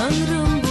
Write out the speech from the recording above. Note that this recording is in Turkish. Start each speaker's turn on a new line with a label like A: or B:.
A: Tanrım